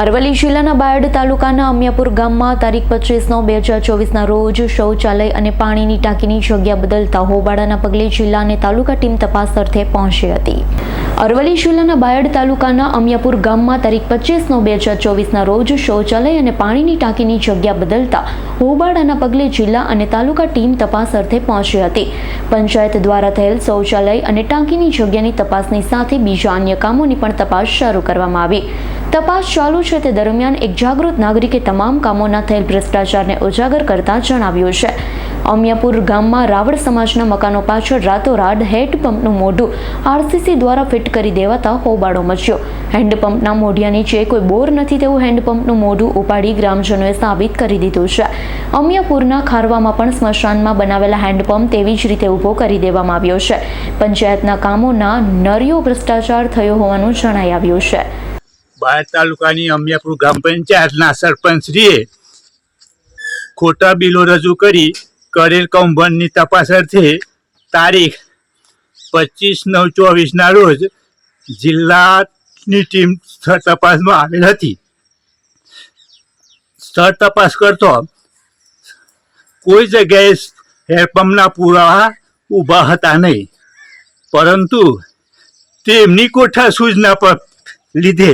અરવલ્લી જિલ્લાના બાયડ તાલુકાના અમિયાપુર ગામમાં તારીખ પચીસ નવ બે હજાર ચોવીસના રોજ શૌચાલય અને પાણીની ટાંકીની જગ્યા બદલતા હોબાળાના પગલે જિલ્લા અને તાલુકા ટીમ તપાસ અર્થે પહોંચી હતી. અરવલ્લી જિલ્લાના બાયડ તાલુકાના અમિયાપુર ગામમાં તારીખ પચીસ નવ બે હજાર ચોવીસના રોજ શૌચાલય અને પાણીની ટાંકીની જગ્યા બદલતા હોબાળાના પગલે જિલ્લા અને તાલુકા ટીમ તપાસ અર્થે પહોંચી હતી. પંચાયત દ્વારા થયેલ શૌચાલય અને ટાંકીની જગ્યાની તપાસની સાથે બીજા અન્ય કામોની પણ તપાસ શરૂ કરવામાં આવી. તપાસ ચાલુ છે તે દરમિયાન એક જાગૃત નાગરિકે તમામ કામોના થયેલ ભ્રષ્ટાચારને ઉજાગર કરતા જણાવ્યું છે. અમિયાપુર ગામમાં રાવળ સમાજના મકાનો પાછળ રાતોરાત હેન્ડપંપનું મોઢું આરસીસી દ્વારા ફિટ કરી દેવાતા હોબાળો મચ્યો. હેન્ડપંપના મોઢિયા નીચે કોઈ બોર નથી તેવું હેન્ડપંપનું મોઢું ઉપાડી ગ્રામજનોએ સાબિત કરી દીધું છે. અમિયાપુરના ખારવામાં પણ સ્મશાનમાં બનાવેલા હેન્ડપંપ તેવી જ રીતે ઊભો કરી દેવામાં આવ્યો છે. પંચાયતના કામોના નરિયો ભ્રષ્ટાચાર થયો હોવાનું જણાઈ આવ્યું છે. બાયડ તાલુકાની અમિયાપુર ગ્રામ પંચાયતના સરપંચશ્રીએ ખોટા બિલો રજૂ કરી કરેલ કૌભાંડની તપાસ તારીખ પચીસ નવ ચોવીસના રોજ જિલ્લાની ટીમ સ્થળ તપાસમાં આવેલ હતી. સ્થળ તપાસ કરતો કોઈ જગ્યાએ હેન્ડપંપના પુરાવા ઊભા હતા નહીં, પરંતુ તેમની કોઠા સૂચના પર લીધે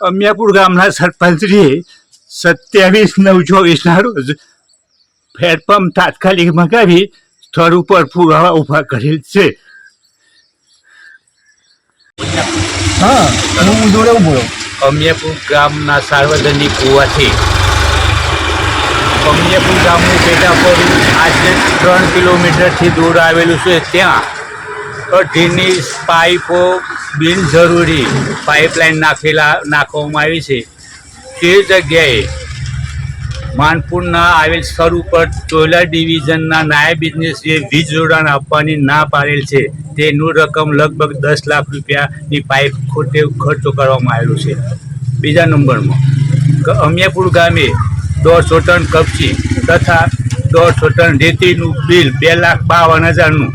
અમિયાપુર ગામના સરપંચશ્રીએ સત્યાવીસ નવ ચોવીસના રોજ હેન્ડપંપ તાત્કાલિક મગાવી સ્થળ ઉપર પુરાવા ઊભા કરેલ છે. હા હું જોડે ઊભો રહ્યો. અમિયાપુર ગામના સાર્વજનિક કુવાથી અમિયાપુર ગામનું પેટા પડું આજે ત્રણ કિલોમીટરથી દૂર આવેલું છે. ત્યાં અઢીની પાઇપો બિનજરૂરી પાઇપલાઇન નાખેલા નાખવામાં આવી છે. તે જગ્યાએ માનપુરના આવેલ સ્થળ ઉપર ચોલા ડિવિઝનના નાયબ બિઝનેસીએ વીજ જોડાણ આપવાની ના પાડેલ છે. તેનું રકમ લગભગ દસ લાખ રૂપિયાની પાઇપ ખોટે ખર્ચો કરવામાં આવેલો છે. બીજા નંબરમાં અમિયાપુર ગામે દોઢસો ટન કપચી તથા દોઢસો ટન રેતીનું બિલ બે લાખ બાવન હજારનું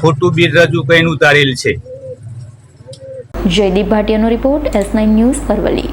ખોટું બિલ રજૂ કરીને ઉતારેલ છે. Jaydeep ભાટિયાનો report S nine news Aravalli.